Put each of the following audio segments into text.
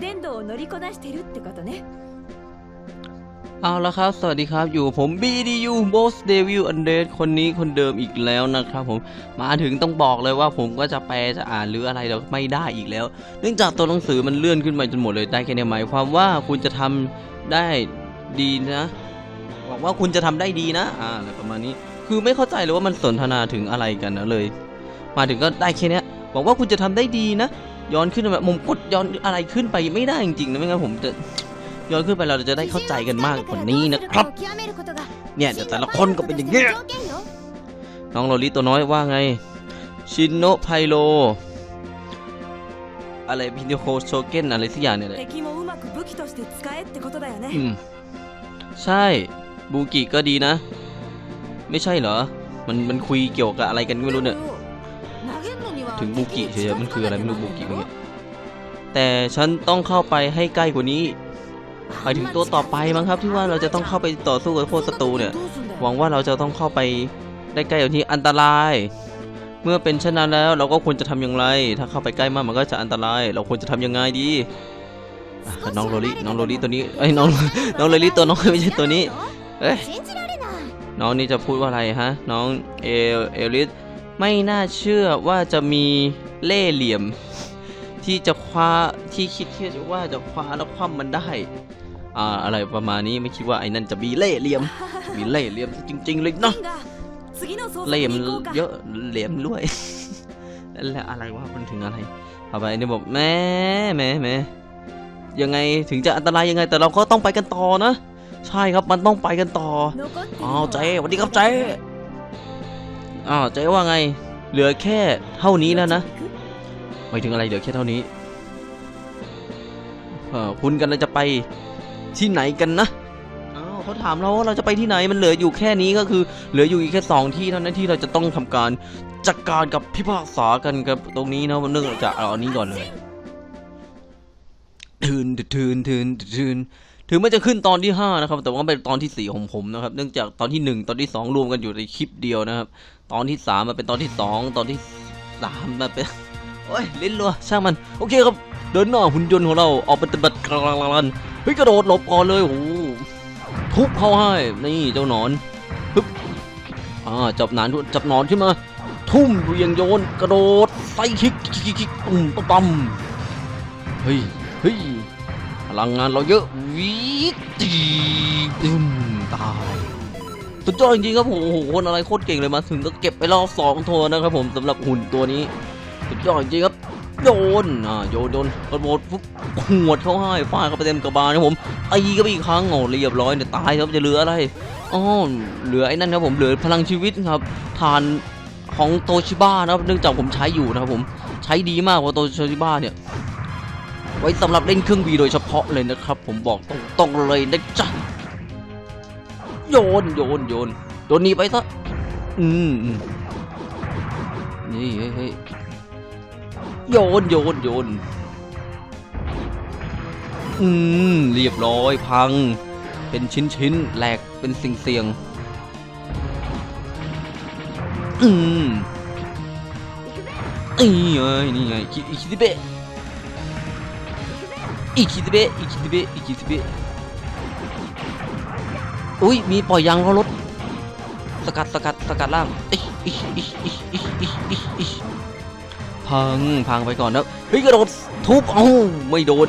伝道を乗りこなしてるってことねเอาละครับ สวัสดีครับ อยู่ผม BDU Boss Devil Undead คนนี้คนเดิมอีกแล้วนะครับผม มาถึงต้องบอกเลยว่าผมก็จะแปลจะอ่านหรืออะไรเดี๋ยวไม่ได้อีกแล้ว เนื่องจากตัวหนังสือมันเลื่อนขึ้นมาจนหมดเลย ได้แค่ไหนหมายความว่าคุณจะทำได้ดีนะหวังว่าคุณจะทำได้ดีนะ อ่าะไรประมาณนี้ คือไม่เข้าใจเลยว่ามันสนทนาถึงอะไรกันนะเลย มาถึงก็ได้แค่นี้หวังว่าคุณจะทำได้ดีนะ ย้อนขึ้นแบบมุมกดย้อนอะไรขึ้นไปไม่ได้จริงๆนะไม่งั้นผมจะย้อนขึ้นไปเราจะได้เข้าใจกันมากกว่านี้นะครับ เนี่ยแต่ละคนก็เป็นอย่างเงี้ยน้องโรลิตัวน้อยว่าไง ชินโนไพโรอะไรพินโยโคโชเกนอะไรสักอย่างเนี่ยแลยอืมใช่บูกิก็ดีนะ ไม่ใช่เหรอ มันมันคุยเกี่ยวกับอะไรกันไม่รู้เนี่ย ถึงบูกิเฉยๆมันคืออะไรไม่รู้บูกิเมื่อกี้แต่ฉันต้องเข้าไปให้ใกล้กว่านี้หมายถึงตัวต่อไปมั้งครับที่ว่าเราจะต้องเข้าไปต่อสู้กับพวกศัตรูเนี่ย หวังว่าเราจะต้องเข้าไปได้ใกล้กับที่อันตราย เมื่อเป็นเช่นนั้นแล้วเราก็ควรจะทำอย่างไร ถ้าเข้าไปใกล้มากมันก็จะอันตราย เราควรจะทำยังไงดีน้องโรลิน้องโรลิตัวนี้เอ้น้องน้องโรลิตัวน้อยไม่ใช่ตัวนี้เอ้ยน้องนี่จะพูดว่าอะไรฮะ น้องเอลเอลิส ไม่น่าเชื่อว่าจะมีเล่เหลี่ยม ที่จะคว้าที่คิดแค่ว่าจะคว้าแล้วคว่ำมันได้อ่าอะไรประมาณนี้ไม่คิดว่าไอ้นั่นจะมีเล่เหลี่ยม มีเล่เหลี่ยมจริงๆเลยเนาะเล่ยมเยอะเหลี่ยมด้วยแล้วอะไรวะมันถึงอะไรเอาไปนี่บอกแม่แม่แม่ยังไงถึงจะอันตรายยังไงแต่เราก็ต้องไปกันต่อนะ ใช่ครับมันต้องไปกันต่ออ้าวเจ๊สวัสดีครับเจ๊ อ้าวเจ๊ว่าไง เหลือแค่เท่านี้แล้วนะหมายถึงอะไรเหลือแค่เท่านี้เออคุณกันเราจะไปที่ไหนกันนะอ้าวเขาถามเราว่าเราจะไปที่ไหนมันเหลืออยู่แค่นี้ก็คือ เหลืออยู่อีกแค่สองที่เท่านั้นที่เราจะต้องทำการจัดการกับพิพากษากันกับตรงนี้นะมันเนื่องจากเอาอันนี้ก่อนเลยทืนทืนทืนทืน ถึงแม้จะขึ้นตอนที่ 5 นะครับ แต่ว่าเป็นตอนที่ 4 ของผมนะครับ เนื่องจากตอนที่ 1 ตอนที่ 2 รวมกันอยู่ในคลิปเดียวนะครับ ตอนที่ 3 มันเป็นตอนที่ 2 ตอนที่3มันเป็นโอ้ยลิ้นรัวช่างมัน โอเคครับ เดินหน้าหุ่นยนต์ของเราออกปฏิบัติการเฮ้ยกระโดดหลบก่อนเลยโอ้โหทุบเข้าให้นี่เจ้าหนอนปึ๊บอ่าจับหนอนจับหนอนขึ้นมา ทุ่มเหวียงโยน กระโดดไซคิกคิกคิกคิกปุ่มปั๊มปั๊มเฮ้ยเฮ้ย พลังงานเราเยอะวิตีตึมตายสุดยอดจริงๆครับผมโอ้โหคนอะไรโคตรเก่งเลยมาถึงก็เก็บไปรอบสองโทนะครับผมสำหรับหุ่นตัวนี้สุดยอดจริงครับโยนอ่าโยนโยนกระโดดปุ๊บหวดเข้าให้ฟาดเข้าไปเต็มกระบาลนะผมตีก็ไปอีกครั้งโอ้เรียบร้อยเนี่ยตายครับจะเหลืออะไรอ๋อเหลือไอ้นั่นครับผมเหลือพลังชีวิตครับทานของโตชิบ้านะครับเนื่องจากผมใช้อยู่นะครับผมใช้ดีมากเพราโตชิบ้าเนี่ย ไว้สำหรับเล่นเครื่องบีโดยเฉพาะเลยนะครับ ผมบอกตรงๆเลยนะจ๊ะโยนโยนโยนโดนนี้ไปซะอืมนี่เฮ้ยโยนโยนโยนอืมเรียบร้อยพัง เป็นชิ้นชิ้นแหลกเป็นสิ่งเสียงอืมนี่ไงนี่ไงคิดคิดิเบะ อีกทีเบอีกทีเบอีกทีเบอุ้ยมีปล่อยยางเขารถสกัดสกัดสกัดล่างพังพังไปก่อนนะเฮ้ยกระโดดทุบเอ้าไม่โดน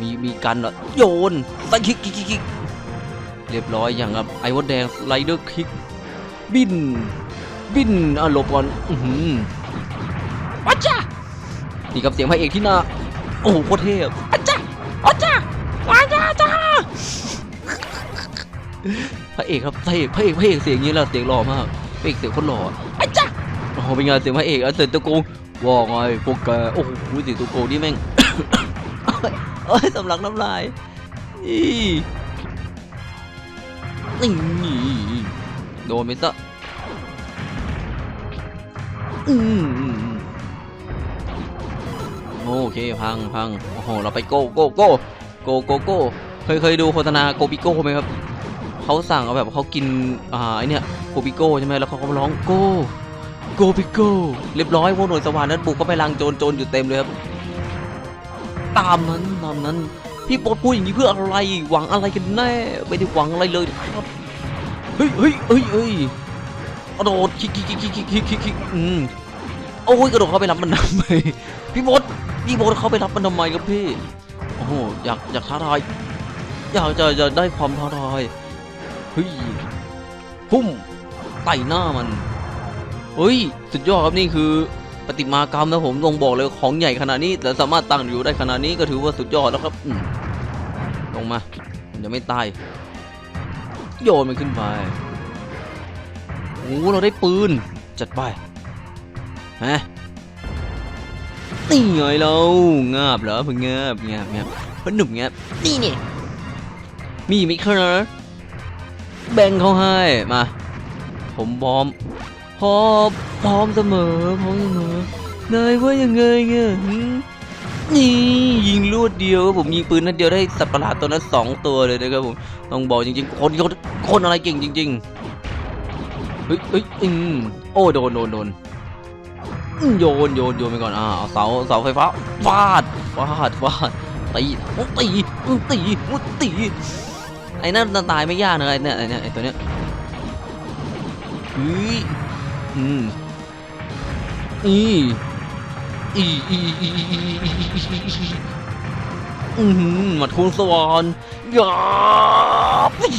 มีมีกันเหรอโยนใส่คิกคิกคิกเรียบร้อยอย่างกับไอวอดแดงไรเดอร์คิกบิน บินอะหลบก่อนอือหือวัชชานี่กับเสียงพระเอกที่น่า อ้โหโคตรเทพอาจารย์อาจารย์อาจารย์อาจารย์พระเอกครับพระเอกพระเอกพระเอกเสียงอย่างนี้แหละเสียงหล่อมากพระเอกเสียงโคตรหล่ออาจารย์โอ้โหเป็นไงเสียงพระเอกอะเสียงตะโกงว่าไงพวกแกโอ้โหเสียงตะโกงนี่แม่งเอ้ยสำลักน้ำลายอีนี่โดนไปซะอืมอืมอืม โอเคพังพังโอ้โหเราไปโกโกโกโกโกโกเคยเคยดูโฆษณาโกปิโก้ไหมครับเขาสั่งเอาแบบเขากินอ่าไอเนี้ยโกปิโก้ใช่ไหมแล้วเขาก็ร้องโกโกปิโก้เรียบร้อยพวกหน่วยสว่านนั้นปลุกก็ไปลังโจรโจรอยู่เต็มเลยครับตามนั้นตามนั้นพี่ปอดพูดอย่างนี้เพื่ออะไรหวังอะไรกันแน่ไม่ได้หวังอะไรเลยครับเฮ้ยเฮ้ยเฮ้ยเฮ้ยกระโดดคิกคิกคิกคิกคิกคิกอืมโอ้ยกระโดดเข้าไปรับมันทำไมพี่บด พี่โป๊ตเขาไปรับมันทำไมครับพี่ โอ้โหอยากอยากท้าทายอยากจะจะได้ความท้าทายเฮ้ยพุ่มไต่หน้ามันเฮ้ยสุดยอดครับนี่คือปฏิมากรรมนะผมลงบอกเลยของใหญ่ขนาดนี้ แต่สามารถตั้งอยู่ได้ขนาดนี้ก็ถือว่าสุดยอดแล้วครับลงมามันจะไม่ตายโยนมันขึ้นไปโอ้เราได้ปืนจัดไปฮะ นี่ไงเรางาบเหรอเพิ่งงาบงาบงาบเพิ่งหนุ่มงาบนี่เนี่ยมีไหมครับแบ่งเขาให้มา ผมพร้อมพร้อมพร้อมเสมอพร้อมเสมอนายว่ายังไงเงี้ยนี่ยิงรวดเดียวผมยิงปืนนัดเดียวได้สัตว์ประหลาดตัวนั้นสองตัวเลยนะครับผมต้องบอกจริงๆ คนคนคนอะไรเก่งจริงๆเฮ้ยเฮ้ยอืมโอ้โดนโดนโดน โยนโยนโยนไปก่อนอ่าเสาเสาไฟฟ้าฟาดฟาดฟาดตีมุตีมุตีมุตีไอ้นั่นตายไม่ยากนะไอ้เนี่ยไอ้เนี่ยไอ้ตัวเนี้ยอืออืมอีอีอีอีอีอืมหมัดคูณสวรรค์ยาปี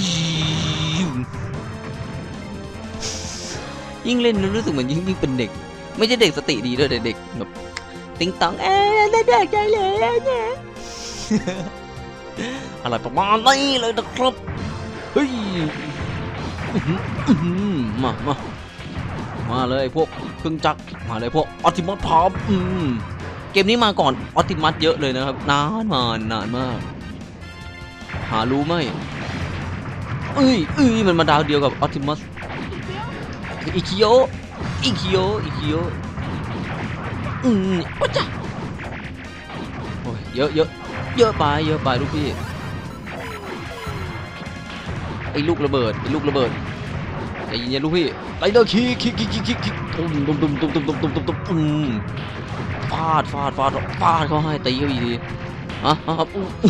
ยิ่งเล่นรู้สึกเหมือนยิ่งยิ่งเป็นเด็ก ไม่ใช่เด็กสติดีด้วยเด็กแบบติ๊งตังเอ๊ะเด็กใจเลยเนี่ยอะไรประมาณนี้เลยนะครับเฮ้ยมามามาเลยพวกเครื่องจักรมาเลยพวกออติมัสพร้อมเกมนี้มาก่อนออติมัสเยอะเลยนะครับ นานมานานมาก หารู้ไหมเอ้ยเอ้ยมันมาดาวเดียวกับออติมัสอิคิโอ อิคิโออิคิโออืมโอ้จ้ะโอ้ยเยอะเยอะเยอะไปเยอะไปลูกพี่ไอ้ลูกระเบิดไอ้ลูกระเบิดใจเย็นๆลูกพี่ไลเดอร์คิกคิกคิกคิกคิกคิกตุ้มตุ้มตุ้มตุ้มตุ้มตุ้มตุ้มตุ้มตุ้มอืมฟาดฟาดฟาดฟาดเขาให้ตีเขาอีกทีอะอะ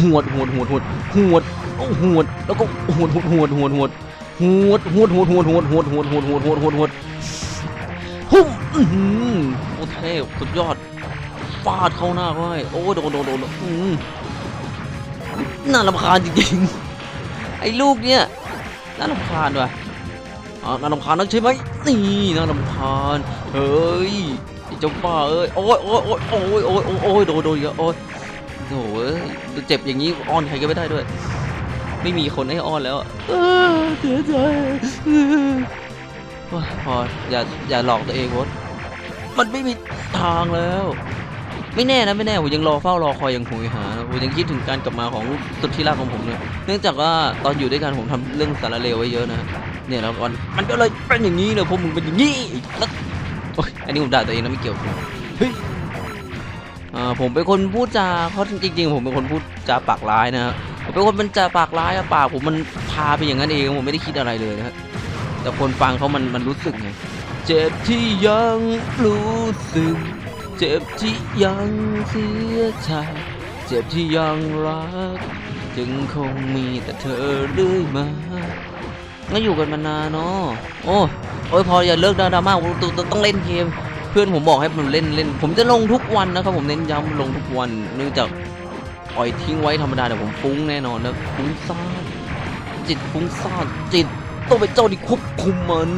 หวดหวดหวดหวดหวดโอ้หวดแล้วก็หวดหวดหวดหวดหวดหวดหวดหวดหวดหวดหวดหวดหวดหวดหวดหวดหวด หวดหุ่มอื้อหือโอ้เทพสุดยอดฟาดเข้าหน้าเขาให้โอ้โดนโดนโดนอืมน่ารำคาญจริงๆไอ้ลูกเนี่ยน่ารำคาญว่ะอ่าน่ารำคาญนักใช่ไหมนี่น่ารำคาญเฮ้ยเจ้าบ้าเอ้ยโอ้ยโอ้ยโอ้ยโอ้ยโอ้ยโอ้ยโดนโดนอีกแล้วโอ้ยโอ้ยเจ็บอย่างนี้อ้อนใครก็ไม่ได้ด้วย ไม่มีคนให้อ้อนแล้วเสียใจ พออย่าอย่าหลอกตัวเองวดมันไม่มีทางแล้ว ไม่แน่นะไม่แน่ผมยังรอเฝ้ารอคอยอย่างหุยหาผมยังคิดถึงการกลับมาของลูกสุดที่รักของผมเลยเนื่องจากว่าตอนอยู่ด้วยกันผมทำเรื่องสารเลวไว้เยอะนะเนี่ยแล้วมันมันก็เลยเป็นอย่างนี้เลยพวกมึงเป็นอย่างนี้แล้วโอ๊ยอันนี้ผมด่าตัวเองนะไม่เกี่ยวเฮ้ยอ่าผมเป็นคนพูดจาเพราะจริงๆผมเป็นคนพูดจาปากร้ายนะครับผมเป็นคนเป็นจาปากร้ายอะปากผมมันพาไปอย่างนั้นเองผมไม่ได้คิดอะไรเลยนะครับ แต่คนฟังเขามันมันรู้สึกไงเจ็บที่ยังรู้สึก เจ็บที่ยังเสียใจเจ็บที่ยังรัก จึงคงมีแต่เธอเรื่อยมาก็อยู่กันมานานเนาะโอ้โอ้ยพออย่าเลิกดราม่าต้องต้องเล่นเกมเพื่อนผมบอกให้ผมเล่นเล่น ผมจะลงทุกวันนะครับผมเน้นย้ำลงทุกวัน เนื่องจากปล่อยทิ้งไว้ธรรมดาเดี๋ยวผมฟุ้งแน่นอนนะฟุ้งซ่านจิตฟุ้งซ่านจิต ต้องเป็นเจ้าที่ควบคุมมัน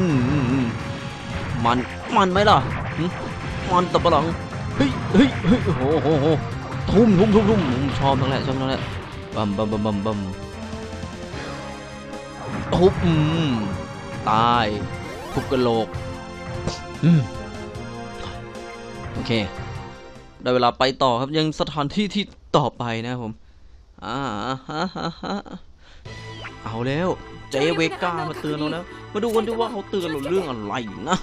มัน มันไหมล่ะ มันตะปะหลัง เฮ้ยเฮ้ยเฮ้ยโอ้โหโหทุ่มทุ่มทุ่มทุ่มชอบทั้งแหละชอบทั้งแหละบัมบัมบัมบัมบัมทุบอืมตายทุบกระโหลกอืมโอเค ได้เวลาไปต่อครับยังสถานที่ที่ต่อไปนะครับผม อ่าฮะฮะฮะเอาแล้ว เจเวก้ามาเตือนเราแล้วมาดูกันดีว่าเขาเตือนเราเรื่องอะไรนะ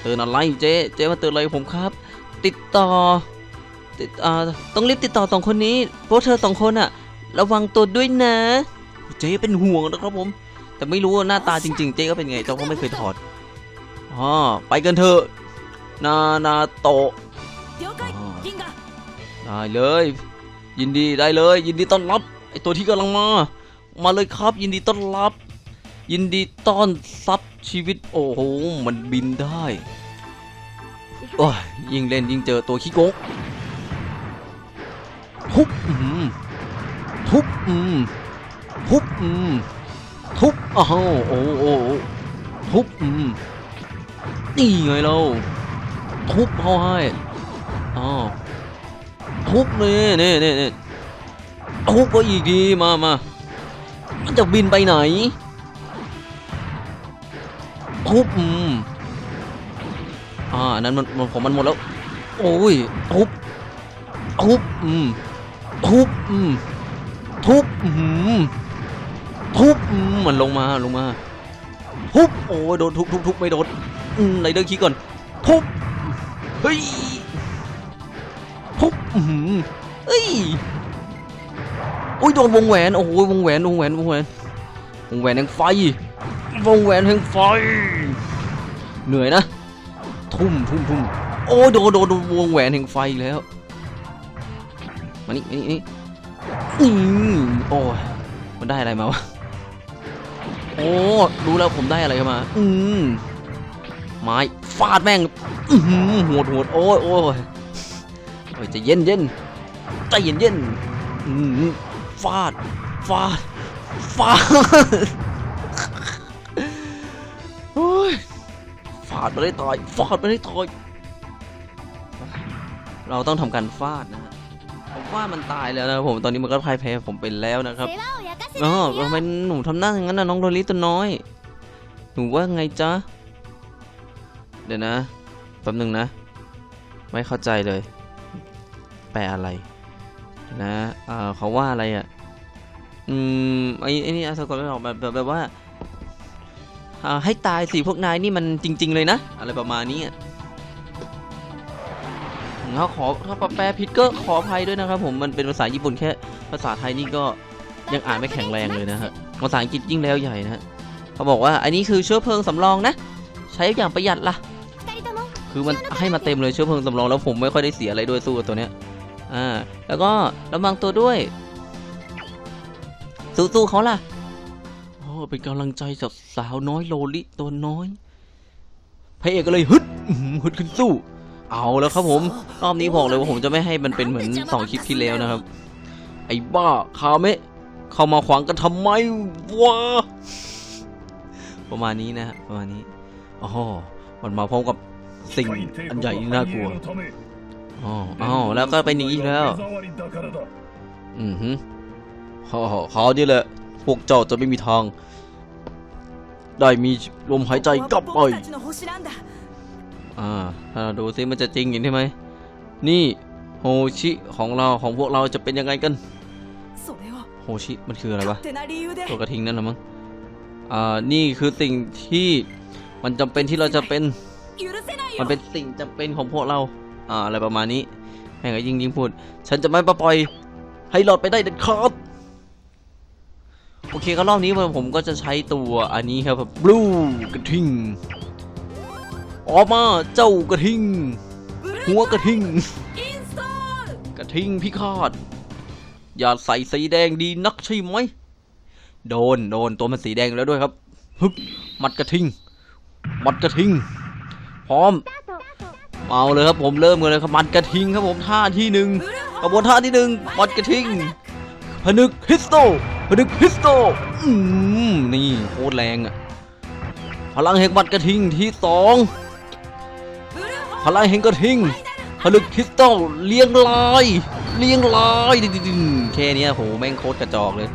เตือนอะไรเจ๊เจ๊มาเตือนอะไรผมครับ ติดต่อติดอ่าต้องรีบติดต่อสองคนนี้เพราะเธอสองคนอะระวังตัวด้วยนะ เจ๊เป็นห่วงนะครับผม แต่ไม่รู้หน้าตาจริง ๆ เจ๊ก็เป็นไงเจ้าก็ไม่เคยถอดอ๋อไปกันเถอะนานาโตได้เลย ยินดีได้เลย ยินดีต้อนรับไอตัวที่กำลังมา มาเลยครับ ยินดีต้อนรับ ยินดีต้อนรับชีวิตโอ้โหมันบินได้โอ้ยยิ่งเล่นยิ่งเจอตัวขี้โกงทุบอืมทุบอืมทุบอืมทุบอ้าวโอ้โอ้ทุบอืมนี่ไงเราทุบเขาให้อ๋อทุบนี่นี่นี่นี่ทุบก็อีกดีมามา มันจะบินไปไหนทุบอืมอ่านั้นมันมันของมันหมดแล้ว โอ้ยทุบทุบอืมทุบอืมทุบอืมทุบอืมมันลงมาลงมาทุบโอ้ยโดนทุบทุบทุบไม่โดนอืมไรเดอร์คีก่อนทุบเฮ้ยทุบอืมเอ้ย อุ้ยโดนวงแหวนโอ้ยวงแหวนวงแหวนวงแหวนวงแหวนแห่งไฟวงแหวนแห่งไฟ เหนื่อยนะ ทุ่มทุ่มทุ่มโอ้ยโดนโดนโดนวงแหวนแห่งไฟแล้วมานี่มานี่นี่อืมโอ้ยมันได้อะไรมาวะโอ้รู้แล้วผมได้อะไรมา อืมไม้ฟาดแม่งอือหือโหดโหดโอ้ยโอ้ยโอ้ยใจะเย็นเย็นใจเย็นเย็นอืม ฟาด ฟาด ฟาดโอ้ยฟาดไม่ได้ต่อยฟาดไม่ได้ต่อยเราต้องทำการฟาดนะผมว่ามันตายแล้วนะผมตอนนี้มันก็พ่ายแพ้ผมไปแล้วนะครับอ๋อทำไมหนูทำหน้าอย่างนั้นนะน้องโรลิตัวน้อย หนูว่าไงจ๊ะ เดี๋ยวนะแป๊บหนึ่งนะ ไม่เข้าใจเลย แปลอะไร นะเขาว่าอะไรอะ อืมไอ้นี่อาสกอตไม่ออกแบบแบบว่าให้ตายสิพวกนายนี่มันจริง ๆ เลยนะ อะไรประมาณนี้ถ้าขอถ้าปแปลผิดก็ขออภัยด้วยนะครับ ผมมันเป็นภาษาญี่ปุ่นแค่ ภาษาไทยนี่ก็ยังอ่านไม่แข็งแรงเลยนะฮะภาษาอังกฤษยิ่งแล้วใหญ่นะฮะเขาบอกว่าอันนี้คือเชื้อเพลิงสำรองนะ ใช้อย่างประหยัดล่ะ คือมันให้มาเต็มเลยเชื้อเพลิงสำรองแล้วผมไม่ค่อยได้เสียอะไรด้วยสู้กับตัวเนี้ย อ่าแล้วก็ระวังตัวด้วย สู้ๆเขาล่ะโอ้เป็นกำลังใจจากสาวน้อยโลลิตัวน้อยพระเอกก็เลยฮึดอื้อหือฮึดขึ้นสู้ เอาแล้วครับผมรอบนี้บอกเลยว่าผมจะไม่ให้มันเป็นเหมือนสองคลิปที่แล้วนะครับ ไอ้บ้าคาเมะเข้ามาขวางกันทำไมวะประมาณนี้นะฮะประมาณนี้อ๋อมันมาพร้อมกับสิ่งอันใหญ่ที่น่ากลัว อ๋อแล้วก็เป็นอย่างนี้แล้ว อือฮึขเขาดีเลยพวกเจ้าจะไม่มีทาง ได้มีลมหายใจกลับไปอ่าถ้าดูซิมันจะจริงอย่างนี้ไหม นี่โฮชิของเราของพวกเราจะเป็นยังไงกัน โฮชิมันคืออะไรวะตัวกระทิงนั่นหรอมั้ง อ่า นี่คือสิ่งที่มันจำเป็นที่เราจะเป็น มันเป็นสิ่งจำเป็นของพวกเรา อะไรประมาณนี้แม่งก็ยิ่งยิ่งพูด ฉันจะไม่ปล่อยให้หลอดไปได้เด็ดขาดโอเคก็รอบนี้ผมก็จะใช้ตัวอันนี้ครับแบบบลูกระทิงออกมาเจ้ากระทิง หัวกระทิง กระทิงพิฆาตอย่าใส่สีแดงดีนักใช่ไหมโดนโดนตัวมันสีแดงแล้วด้วยครับฮึบมัดกระทิง มัดกระทิง พร้อม เมาเลยครับผมเริ่มกันเลยครับมันกระทิงครับผมท่าที่หนึ่งกระบวนท่าที่หนึ่งมันกระทิงพนึกพิสโตพนึกพิสโตอืมนี่โคตรแรงอะพลังแห่งบัตรกระทิงที่สองพลังแห่งกระทิงพนึกคริสโตเลี้ยงลายเลี้ยงลายแค่นี้โหแม่งโคตรกระจอกเลย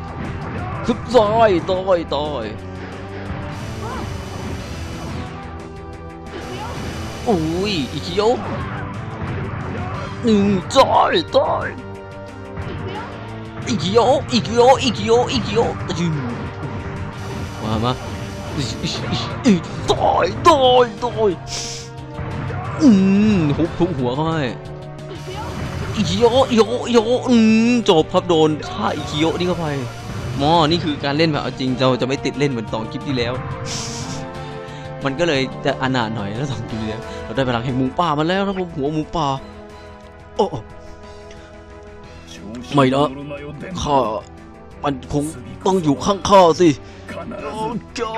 ซุบซอยต่อยต่อย อุ้ยอีคิโยหนึ่งต่อยต่อยอีคิโยอีคิโยอีคิโยอีคิโยตะจึงมามาต่อยต่อยต่อยอืมทุบทุบหัวเขาให้อิคิโยอิโยอิโยอืมจบครับโดนท่าอิคิโยนี่เข้าไปมอนี่คือการเล่นแบบเอาจริงเราจะไม่ติดเล่นเหมือนสองคลิปที่แล้ว มันก็เลยจะอนาถหน่อยแล้วสองตัวเนี้ยเราได้พลังแห่งหมูป่ามาแล้วนะผมหัวหมูป่าโอ้ไม่นะข้ามันคงต้องอยู่ข้างข้าสิโอ้จ้า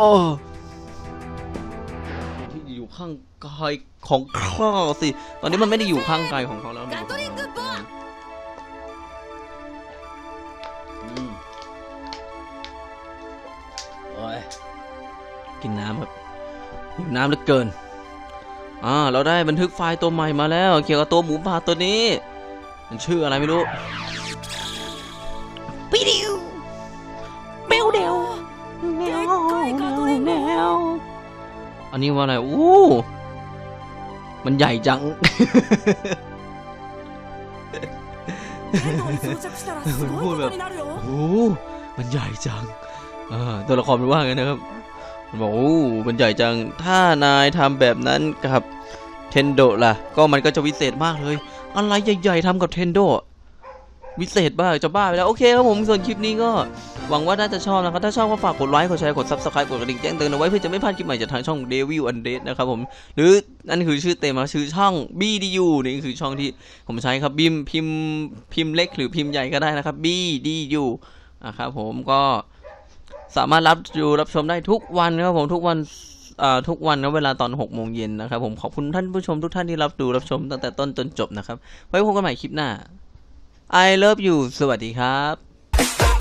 ที่อยู่ข้างกายของข้าสิ ตอนนี้มันไม่ได้อยู่ข้างกายของเขาแล้วมันกินน้ำครับ หิวน้ำเหลือเกิน อ่า เราได้บันทึกไฟล์ตัวใหม่มาแล้ว เกี่ยวกับตัวหมูป่าตัวนี้ มันชื่ออะไรไม่รู้ปิดิวเบลเดวแนวแนวอันนี้ว่าอะไร อู้มันใหญ่จังพูดแบบโอ้มันใหญ่จังตัวละครเป็นว่าไงนะครับ บอกโอ้มันใหญ่จัง ถ้านายทำแบบนั้นกับเทนโดล่ะ ก็มันก็จะวิเศษมากเลย อะไรใหญ่ๆทำกับเทนโดวิเศษบ้าจะบ้าไปแล้ว โอเคครับผม ส่วนคลิปนี้ก็หวังว่าน่าจะชอบนะครับ ถ้าชอบก็ฝากกดไลค์ กดแชร์ กด subscribe กดกระดิ่งแจ้งเตือนเอาไว้เพื่อจะไม่พลาดคลิปใหม่จากทางช่อง Devil Undead นะครับผม หรือนั่นคือชื่อเต็มนะชื่อช่อง BDU นี่คือช่องที่ผมใช้ครับบิมพิมพ์พิมพ์เล็กหรือพิมพ์ใหญ่ก็ได้นะครับ BDU นะครับผมก็ สามารถรับดูรับชมได้ทุกวันนะครับผมทุกวันทุกวันนะเวลาตอน6โมงเย็นนะครับผมขอบคุณท่านผู้ชมทุกท่านที่รับดูรับชมตั้งแต่ต้นจนจบนะครับ ไว้พบกันใหม่คลิปหน้า I love you สวัสดีครับ